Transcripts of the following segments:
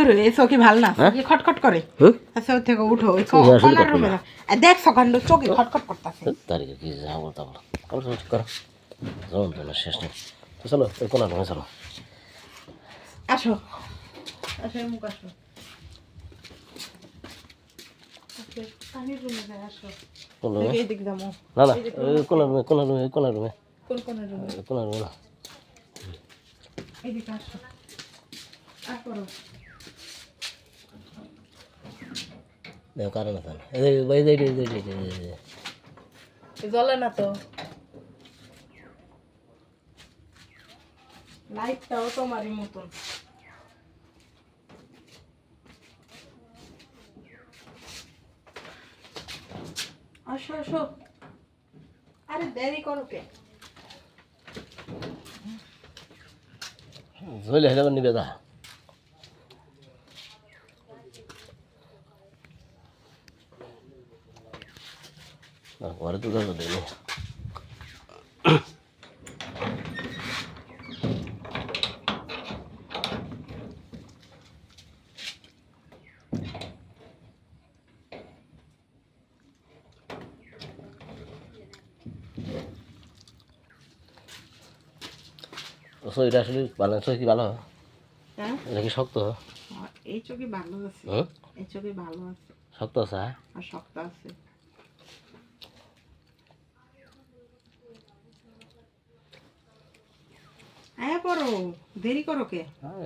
ধরো এই চৌকি ভালো না হ্যাঁ? চৌকি খটখট করে। আচ্ছা ওর থেকে উঠো ওই খটখট রুমে দেখ সকান্ড চৌকি খটখট করতেছে। তারিখে কি যা বলতে বলো করো করো, করো। যেমন তো শেষ নেই। তো চলো ওই কোনা রুমে চলো। আসো। আসো মুখ আসো। এই না না ওই রুমে কোনা রুমে কোনা রুমে। কোন কোন রুমে? কোনা রুমে না। এদিকে আসো আর করো দেখো কারণ আছে না। জ্বলে না তো লাইটটাও তোমারই মতন আসো আসো আরে দেরি করো কে ঝইলে হেলে নিবে দা না, ঘরে তো এটা আসলে সই কি ভালো হ্যাঁ এটা কি শক্ত এই চোখে ভালো আছে এই চোখে ভালো আছে শক্ত আছে? আর শক্ত আছে পড়ো দেরি করো কে? হ্যাঁ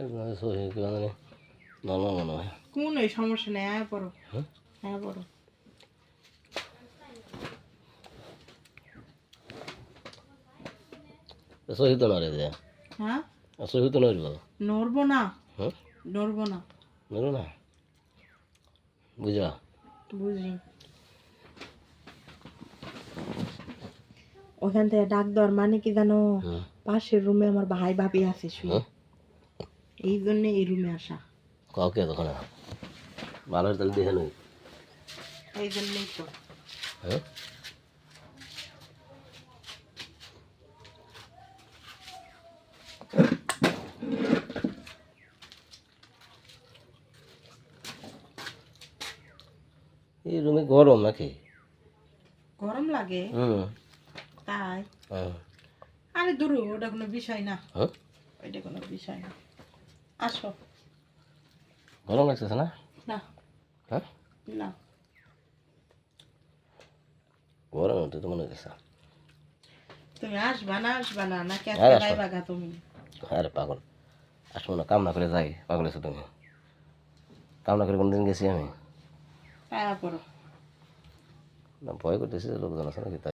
ভালো মনে হয় কোন এই সমস্যা নেই আয়া পড়ো। হুম? আয়া পড়ো। তো হ্যাঁ? তো নড়বো। না? নড়বো না। না? বুঝা বুঝি। ওখান থেকে ডাক দেওয়ার মানে কি জানো? হুম পাশের রুমে আমার ভাই ভাবি আছে শুয়ে। এই জন্য এই রুমে আসা। কাউকে তখন ভালো তাহলে দেখে নই এই জন্যই তো। হ্যাঁ? এই রুমে গরম নাকি? গরম লাগে। হুম। তাই। হ্যাঁ। আরে দূর ওটা কোনো বিষয় না। হ্যাঁ? ওইটা কোনো বিষয় না। আসো। গরম লাগতেছে না? না। হ্যাঁ? না। গরম হতে তো মনে হচ্ছে তুমি আসবা না আসবা না নাকি আজকে যাইবা গা তুমি? আরে পাগল। আসব না কাম না করে যাই পাগল আছো তুমি। কাম না করে কোনদিন গেছি আমি? পায়া পড়ো। না ভয় করতেছি লোকজন আছে নাকি তাই।